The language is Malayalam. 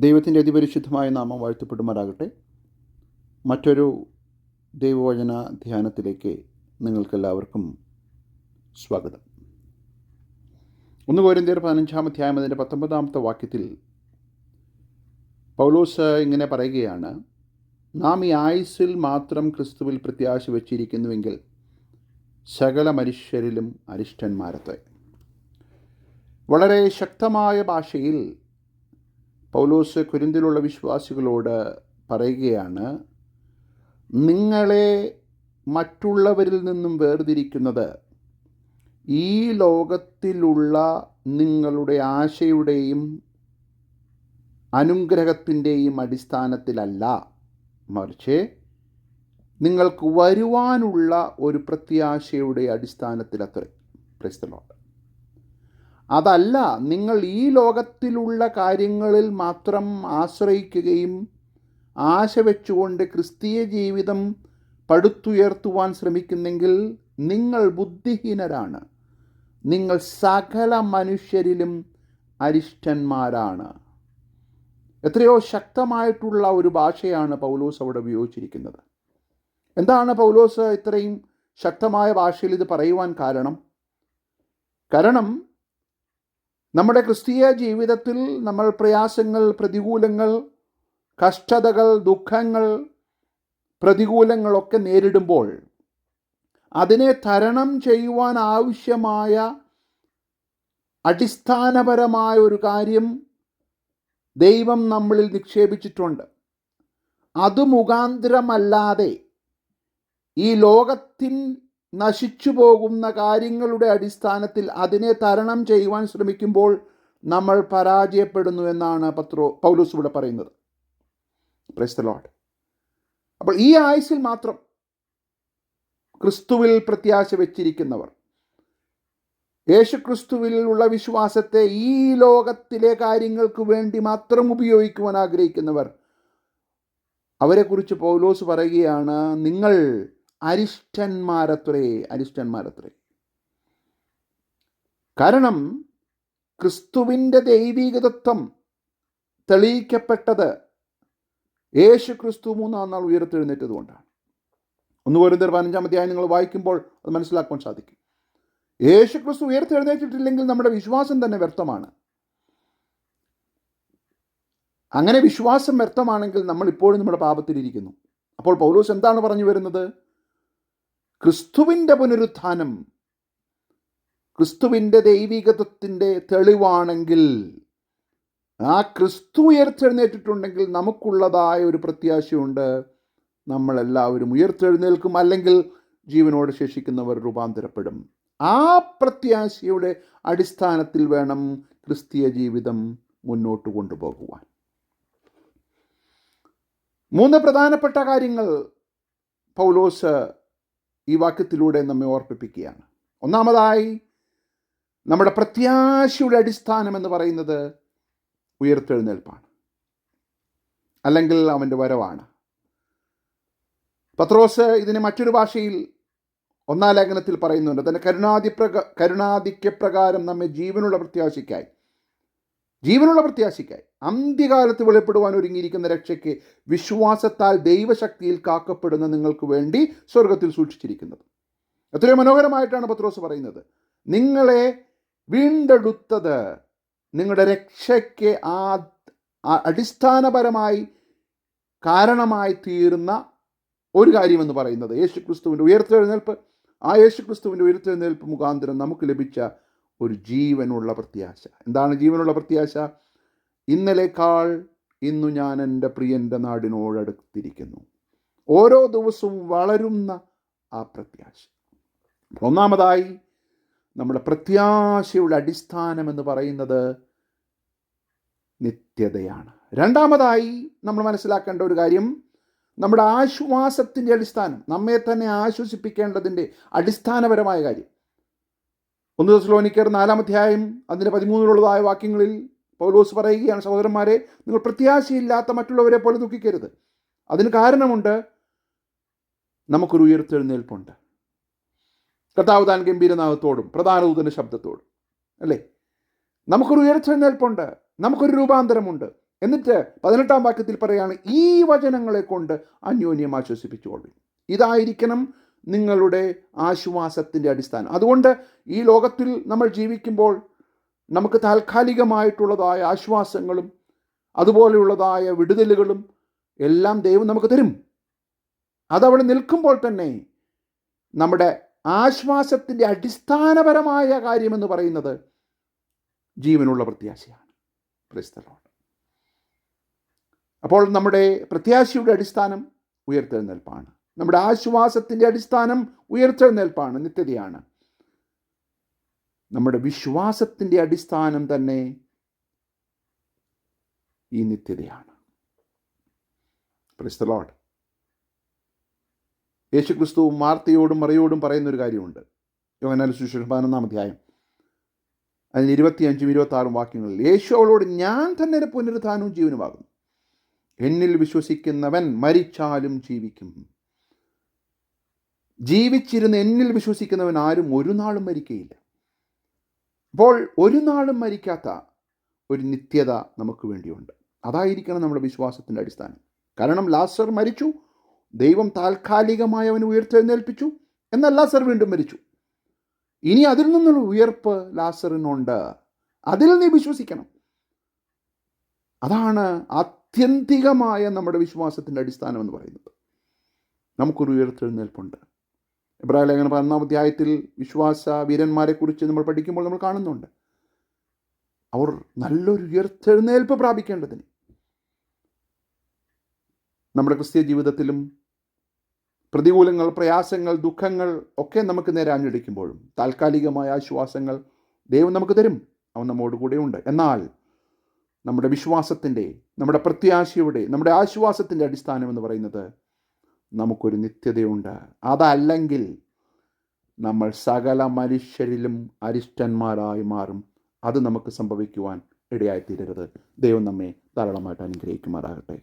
ദൈവത്തിന്റെ അതിപരിശുദ്ധമായ നാമം വാഴ്ത്തപ്പെടുമാറാകട്ടെ. മറ്റൊരു ദൈവവചന ധ്യാനത്തിലേക്ക് നിങ്ങൾക്കെല്ലാവർക്കും സ്വാഗതം. ഒന്ന് കോരിന്തിയർ പതിനഞ്ചാം അധ്യായം അതിന്റെ പത്തൊമ്പതാമത്തെ വാക്യത്തിൽ പൗലോസ് ഇങ്ങനെ പറയുകയാണ് നാം ഈ ആയുസ്സിൽ മാത്രം ക്രിസ്തുവിൽ പ്രത്യാശ വച്ചിരിക്കുന്നുവെങ്കിൽ സകല മനുഷ്യരിലും അരിഷ്ടന്മാരത്തെ വളരെ ശക്തമായ ഭാഷയിൽ പൗലോസ് കുരിന്തിലുള്ള വിശ്വാസികളോട് പറയുകയാണ് നിങ്ങളെ മറ്റുള്ളവരിൽ നിന്നും വേർതിരിക്കുന്നത് ഈ ലോകത്തിലുള്ള നിങ്ങളുടെ ആശയുടെയും അനുഗ്രഹത്തിന്റെയും അടിസ്ഥാനത്തിലല്ല. മറിച്ച് നിങ്ങൾക്ക് വരുവാനുള്ള ഒരു പ്രത്യാശയുടെ അടിസ്ഥാനത്തിലത്രേ. ക്രിസ്തലോട്ട് അതല്ല നിങ്ങൾ ഈ ലോകത്തിലുള്ള കാര്യങ്ങളിൽ മാത്രം ആശ്രയിക്കുകയും ആശ വെച്ചുകൊണ്ട് ക്രിസ്തീയ ജീവിതം പടുത്തുയർത്തുവാൻ ശ്രമിക്കുന്നെങ്കിൽ നിങ്ങൾ ബുദ്ധിഹീനരാണ്. നിങ്ങൾ സകല മനുഷ്യരിലും അരിഷ്ടന്മാരാണ്. എത്രയോ ശക്തമായിട്ടുള്ള ഒരു ഭാഷയാണ് പൗലോസ് അവിടെ ഉപയോഗിച്ചിരിക്കുന്നത്. എന്താണ് പൗലോസ് ഇത്രയും ശക്തമായ ഭാഷയിൽ ഇത് പറയുവാൻ കാരണം? കാരണം നമ്മുടെ ക്രിസ്തീയ ജീവിതത്തിൽ നമ്മൾ പ്രയാസങ്ങൾ പ്രതികൂലങ്ങൾ കഷ്ടതകൾ ദുഃഖങ്ങൾ പ്രതികൂലങ്ങളൊക്കെ നേരിടുമ്പോൾ അതിനെ തരണം ചെയ്യുവാൻ ആവശ്യമായ അടിസ്ഥാനപരമായ ഒരു കാര്യം ദൈവം നമ്മളിൽ നിക്ഷേപിച്ചിട്ടുണ്ട്. അത് മുഖാന്തരമല്ലാതെ ഈ ലോകത്തിൻ നശിച്ചു പോകുന്ന കാര്യങ്ങളുടെ അടിസ്ഥാനത്തിൽ അതിനെ തരണം ചെയ്യുവാൻ ശ്രമിക്കുമ്പോൾ നമ്മൾ പരാജയപ്പെടുന്നു എന്നാണ് പത്രോ പൗലൂസ് ഇവിടെ പറയുന്നത്. പ്രൈസ് അപ്പോൾ ഈ ആയുസിൽ മാത്രം ക്രിസ്തുവിൽ പ്രത്യാശ വെച്ചിരിക്കുന്നവർ യേശു ക്രിസ്തുവിൽ ഉള്ള വിശ്വാസത്തെ ഈ ലോകത്തിലെ കാര്യങ്ങൾക്ക് വേണ്ടി മാത്രം ഉപയോഗിക്കുവാൻ ആഗ്രഹിക്കുന്നവർ അവരെക്കുറിച്ച് പൗലോസ് പറയുകയാണ് നിങ്ങൾ അരിഷ്ടന്മാരത്രേ അരിഷ്ടന്മാരത്രേ. കാരണം ക്രിസ്തുവിന്റെ ദൈവികതത്വം തെളിയിക്കപ്പെട്ടത് യേശു ക്രിസ്തു മൂന്നാം നാൾ ഉയർത്തെഴുന്നേറ്റതുകൊണ്ടാണ് ഒന്ന് പോരും പതിനഞ്ചാം അധ്യായം നിങ്ങൾ വായിക്കുമ്പോൾ അത് മനസ്സിലാക്കുവാൻ സാധിക്കും. യേശു ക്രിസ്തു ഉയർത്തെഴുന്നേറ്റിട്ടില്ലെങ്കിൽ നമ്മുടെ വിശ്വാസം തന്നെ വ്യർത്ഥമാണ്. അങ്ങനെ വിശ്വാസം വ്യർത്ഥമാണെങ്കിൽ നമ്മൾ ഇപ്പോഴും നമ്മുടെ പാപത്തിലിരിക്കുന്നു. അപ്പോൾ പൗലോസ് എന്താണ് പറഞ്ഞു വരുന്നത്? ക്രിസ്തുവിന്റെ പുനരുത്ഥാനം ക്രിസ്തുവിന്റെ ദൈവികതത്തിന്റെ തെളിവാണെങ്കിൽ ആ ക്രിസ്തു ഉയർത്തെഴുന്നേറ്റിട്ടുണ്ടെങ്കിൽ നമുക്കുള്ളതായ ഒരു പ്രത്യാശയുണ്ട്. നമ്മളെല്ലാവരും ഉയർത്തെഴുന്നേൽക്കും അല്ലെങ്കിൽ ജീവനോട് ശേഷിക്കുന്നവർ രൂപാന്തരപ്പെടും. ആ പ്രത്യാശയുടെ അടിസ്ഥാനത്തിൽ വേണം ക്രിസ്തീയ ജീവിതം മുന്നോട്ട് കൊണ്ടുപോകുവാൻ. മൂന്ന് പ്രധാനപ്പെട്ട കാര്യങ്ങൾ പൗലോസ് ഈ വാക്യത്തിലൂടെ നമ്മെ ഓർപ്പിപ്പിക്കുകയാണ്. ഒന്നാമതായി നമ്മുടെ പ്രത്യാശയുടെ അടിസ്ഥാനം എന്ന് പറയുന്നത് ഉയർത്തെഴുന്നേൽപ്പാണ്. അല്ലെങ്കിൽ അവന്റെ വരവാണ്. പത്രോസ് ഇതിനെ മറ്റൊരു ഭാഷയിൽ ഒന്നാം ലേഖനത്തിൽ പറയുന്നുണ്ട് തന്നെ കരുണാധിപ്രക കരുണാധിക്യപ്രകാരം നമ്മെ ജീവനുള്ള പ്രത്യാശയ്ക്കായി. ജീവനുള്ള പ്രത്യാശയ്ക്കായി. അന്ത്യകാലത്ത് വെളിപ്പെടുവാൻ ഒരുങ്ങിയിരിക്കുന്ന രക്ഷയ്ക്ക് വിശ്വാസത്താൽ ദൈവശക്തിയിൽ കാക്കപ്പെടുന്ന നിങ്ങൾക്ക് വേണ്ടി സ്വർഗത്തിൽ സൂക്ഷിച്ചിരിക്കുന്നത്. എത്രയോ മനോഹരമായിട്ടാണ് പത്രോസ് പറയുന്നത്. നിങ്ങളെ വീണ്ടെടുത്തത് നിങ്ങളുടെ രക്ഷയ്ക്ക് ആ അടിസ്ഥാനപരമായി കാരണമായി തീർന്ന ഒരു കാര്യമെന്ന് പറയുന്നത്. യേശു ക്രിസ്തുവിന്റെ ഉയർത്തെഴുന്നേൽപ്പ്. ആ യേശു ക്രിസ്തുവിന്റെ ഉയർത്തെഴുന്നേൽപ്പ് മുഖാന്തരം നമുക്ക് ലഭിച്ച ഒരു ജീവനുള്ള പ്രത്യാശ. എന്താണ് ജീവനുള്ള പ്രത്യാശ? ഇന്നലേക്കാൾ ഇന്നു ഞാൻ എന്റെ പ്രിയന്റെ നാടിനോടടുത്തിരിക്കുന്നു. ഓരോ ദിവസവും വളരുന്ന ആ പ്രത്യാശ. ഒന്നാമതായി നമ്മുടെ പ്രത്യാശയുടെ അടിസ്ഥാനം എന്ന് പറയുന്നത് നിത്യതയാണ്. രണ്ടാമതായി നമ്മൾ മനസ്സിലാക്കേണ്ട ഒരു കാര്യം നമ്മുടെ ആശ്വാസത്തിന്റെ അടിസ്ഥാനം നമ്മെ തന്നെ ആശ്വസിപ്പിക്കേണ്ടതിന്റെ അടിസ്ഥാനപരമായ കാര്യം ഒന്ന് ദിവസലോനിക്കർ നാലാമധ്യായം അതിന്റെ പതിമൂന്നിലുള്ളതായ വാക്യങ്ങളിൽ പൗലോസ് പറയുകയാണ് സഹോദരന്മാരെ നിങ്ങൾ പ്രത്യാശയില്ലാത്ത മറ്റുള്ളവരെ പോലെ ദുഃഖിക്കരുത്. അതിന് കാരണമുണ്ട് നമുക്കൊരു ഉയർത്തെഴുന്നേൽപ്പുണ്ട്. കർത്താവ് താൻ ഗംഭീരനാഥത്തോടും പ്രധാന ദൂതന്റെ ശബ്ദത്തോടും അല്ലേ? നമുക്കൊരു ഉയർത്തെഴുന്നേൽപ്പുണ്ട് നമുക്കൊരു രൂപാന്തരമുണ്ട്. എന്നിട്ട് പതിനെട്ടാം വാക്യത്തിൽ പറയാണ് ഈ വചനങ്ങളെ കൊണ്ട് അന്യോന്യം ആശ്വസിപ്പിച്ചുകൊള്ളു ഇതായിരിക്കണം നിങ്ങളുടെ ആശ്വാസത്തിന്റെ അടിസ്ഥാനം. അതുകൊണ്ട് ഈ ലോകത്തിൽ നമ്മൾ ജീവിക്കുമ്പോൾ നമുക്ക് താൽക്കാലികമായിട്ടുള്ളതായ ആശ്വാസങ്ങളും അതുപോലെയുള്ളതായ വിടുതലുകളും എല്ലാം ദൈവം നമുക്ക് തരും. അതവിടെ നിൽക്കുമ്പോൾ തന്നെ നമ്മുടെ ആശ്വാസത്തിന്റെ അടിസ്ഥാനപരമായ കാര്യമെന്ന് പറയുന്നത് ജീവനുള്ള പ്രത്യാശയാണ്. അപ്പോൾ നമ്മുടെ പ്രത്യാശയുടെ അടിസ്ഥാനം ഉയർത്തെഴുന്നേൽപ്പാണ്. നമ്മുടെ ആശ്വാസത്തിന്റെ അടിസ്ഥാനം ഉയർത്തെഴുന്നേൽപ്പാണ് നിത്യതയാണ്. നമ്മുടെ വിശ്വാസത്തിന്റെ അടിസ്ഥാനം തന്നെ ഈ നിത്യതയാണ്. ക്രിസ്തലോട് യേശുക്രിസ്തു മാർത്തയോടും മറിയോടും പറയുന്ന ഒരു കാര്യമുണ്ട്. യോഹനാൽ സുശേഷം പതിനൊന്നാം അധ്യായം അതിന് ഇരുപത്തിയഞ്ചും ഇരുപത്തി ആറും വാക്യങ്ങളിൽ യേശു അവളോട് ഞാൻ തന്നെ പുനരുദ്ധാനവും ജീവനുമാകുന്നു. എന്നിൽ വിശ്വസിക്കുന്നവൻ മരിച്ചാലും ജീവിക്കും. ജീവിച്ചിരുന്ന് എന്നിൽ വിശ്വസിക്കുന്നവൻ ആരും ഒരു നാളും മരിക്കയില്ല. അപ്പോൾ ഒരു നാളും മരിക്കാത്ത ഒരു നിത്യത നമുക്ക് വേണ്ടിയുണ്ട്. അതായിരിക്കണം നമ്മുടെ വിശ്വാസത്തിന്റെ അടിസ്ഥാനം. കാരണം ലാസർ മരിച്ചു ദൈവം താൽക്കാലികമായി അവനെ ഉയർത്തെഴുന്നേൽപ്പിച്ചു എന്നാൽ ലാസർ വീണ്ടും മരിച്ചു. ഇനി അതിൽ നിന്നുള്ള ഉയർപ്പ് ലാസറിനുണ്ട്. അതിൽ നീ വിശ്വസിക്കണം. അതാണ് ആത്യന്തികമായ നമ്മുടെ വിശ്വാസത്തിന്റെ അടിസ്ഥാനം എന്ന് പറയുന്നത്. നമുക്കൊരു ഉയർത്തെഴുന്നേൽപ്പുണ്ട്. ഇബ്രാഹിം ലേഖനം പതിനൊന്നാം അധ്യായത്തിൽ വിശ്വാസ വീരന്മാരെക്കുറിച്ച് നമ്മൾ പഠിക്കുമ്പോൾ നമ്മൾ കാണുന്നുണ്ട്. അവർ നല്ലൊരു ഉയർത്തെഴുന്നേൽപ്പ് പ്രാപിക്കേണ്ടതിന് നമ്മുടെ ക്രിസ്തീയ ജീവിതത്തിലും പ്രതികൂലങ്ങൾ പ്രയാസങ്ങൾ ദുഃഖങ്ങൾ ഒക്കെ നമുക്ക് നേരെ ആഞ്ഞടിക്കുമ്പോഴും താൽക്കാലികമായ ആശ്വാസങ്ങൾ ദൈവം നമുക്ക് തരും. അവൻ നമ്മോട് കൂടെയുണ്ട്. എന്നാൽ നമ്മുടെ വിശ്വാസത്തിന്റെ നമ്മുടെ പ്രത്യാശയുടെ നമ്മുടെ ആശ്വാസത്തിന്റെ അടിസ്ഥാനം എന്ന് പറയുന്നത് നമുക്കൊരു നിത്യതയുണ്ട്. അതല്ലെങ്കിൽ നമ്മൾ സകല മനുഷ്യരിലും അരിഷ്ടന്മാരായി മാറും. അത് നമുക്ക് സംഭവിക്കുവാൻ ഇടയായിത്തീരരുത്. ദൈവം നമ്മെ ധാരാളമായിട്ട് അനുഗ്രഹിക്കുമാറാകട്ടെ.